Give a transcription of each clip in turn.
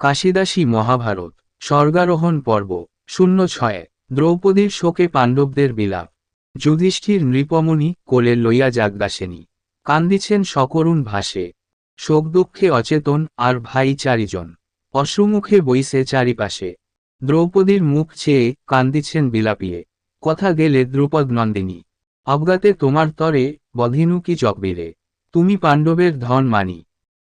কাশিদাসী মহাভারত, স্বর্গারোহণ পর্ব, শূন্য ছয়, দ্রৌপদীর শোকে পাণ্ডবদের বিলাপ। যুধিষ্ঠির নৃপমণি কোলে লইয়া যাজ্ঞাসেনী কান্দিছেন সকরুণ ভাসে। শোক দুঃখে অচেতন আর ভাই চারিজন অশ্রুমুখে বইছে চারিপাশে। দ্রৌপদীর মুখ চেয়ে কান্দিছেন বিলাপিয়ে। কথা গেলে দ্রুপদ নন্দিনী, অজ্ঞাতে তোমার তরে বধিনু কি চকবিরে তুমি পাণ্ডবের ধন মানি।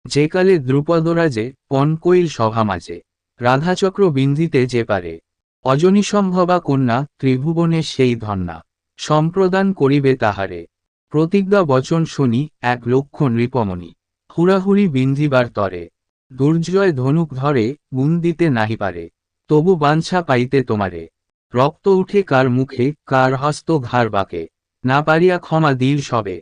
যে কালে দ্রুপদরাজে পণকৈল সভা মাঝে, রাধাচক্র বিন্ধিতে যে পারে, অজনীসম্ভবা কন্যা ত্রিভুবনে সেই ধন্যা, সম্প্রদান করিবে তাহারে। প্রতিজ্ঞা বচন শুনি এক লক্ষ নৃপমণি, হুড়াহুড়ি বিন্ধিবার তরে। দুর্জয় ধনুক ধরে গুণ দিতে নাহি পারে, তবু বাঞ্ছা পাইতে তোমারে। রক্ত উঠে কার মুখে, কার হস্ত ঘাড় বাকে, না পারিয়া ক্ষমা দিল সবে।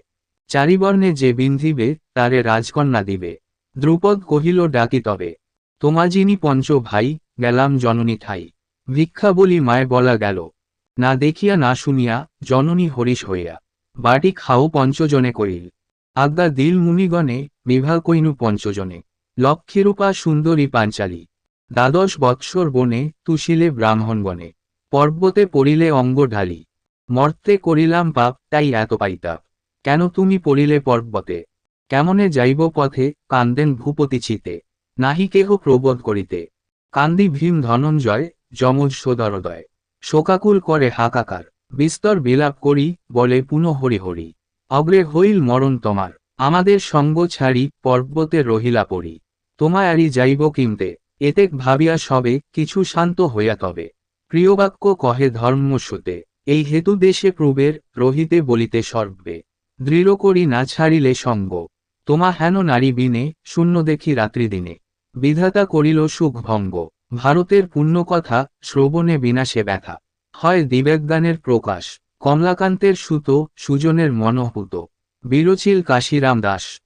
চারিবর্ণে যে বিন্ধিবে, তারে রাজকন্যা দিবে। দ্রুপদ কহিল, ডাকি তবে। তোমাজিনী পঞ্চ ভাই, গেলাম জননী ঠাই। ভিক্ষা বলি মায় বলা গেল। না দেখিয়া না শুনিয়া জননী হরিশ হইয়া। বাটি খাও পঞ্চজনে করিল। আজ্ঞা দিল মুনিগণে বিভা কইনু পঞ্চজনে। লক্ষ্মীরূপা সুন্দরী পাঞ্চালী। দ্বাদশ বৎসর বনে তুশিলে ব্রাহ্মণ বনে পর্বতে পড়িলে অঙ্গ ঢালি। মর্তে করিলাম পাপ, তাই এত পাইতাপ। কেন তুমি পড়িলে পর্বতে? কেমনে যাইব পথে, কান্দেন ভূপতি চিতে। নাহি কেহ প্রবোধ করিতে। কান্দি ভীম ধনঞ্জয়, যমজ সোদরদয়। শোকাকুল করে হাকাকার। বিস্তর বিলাপ করি, বলে পুনঃ হরি হরি। অগ্রে হইল মরণ তোমার। আমাদের সঙ্গ ছাড়ি, পর্বতে রহিলা পড়ি। তোমায়ারি যাইব কিমতে। এতেক ভাবিয়া সবে, কিছু শান্ত হইয়া তবে। প্রিয়বাক্য কহে ধর্মসুতে এই হেতু দেশে প্রবের, রহিতে বলিতে সর্বে। দৃঢ় করি না ছাড়িলে সঙ্গ। তোমা হেন নারী বিনে, শূন্য দেখি রাত্রি দিনে। বিধাতা করিল সুখ ভঙ্গ, ভারতের পুণ্যকথা, শ্রবণে বিনাশে ব্যথা। হয় দিবেজ্ঞানের প্রকাশ, কমলাকান্তের সুতো, সুজনের মনহুত। বিরচিল কাশিরাম দাস।